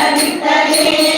அளித்ததே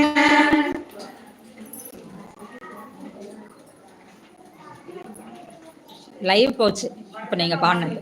live போச்சு. இப்போ நீங்கள் பாடினது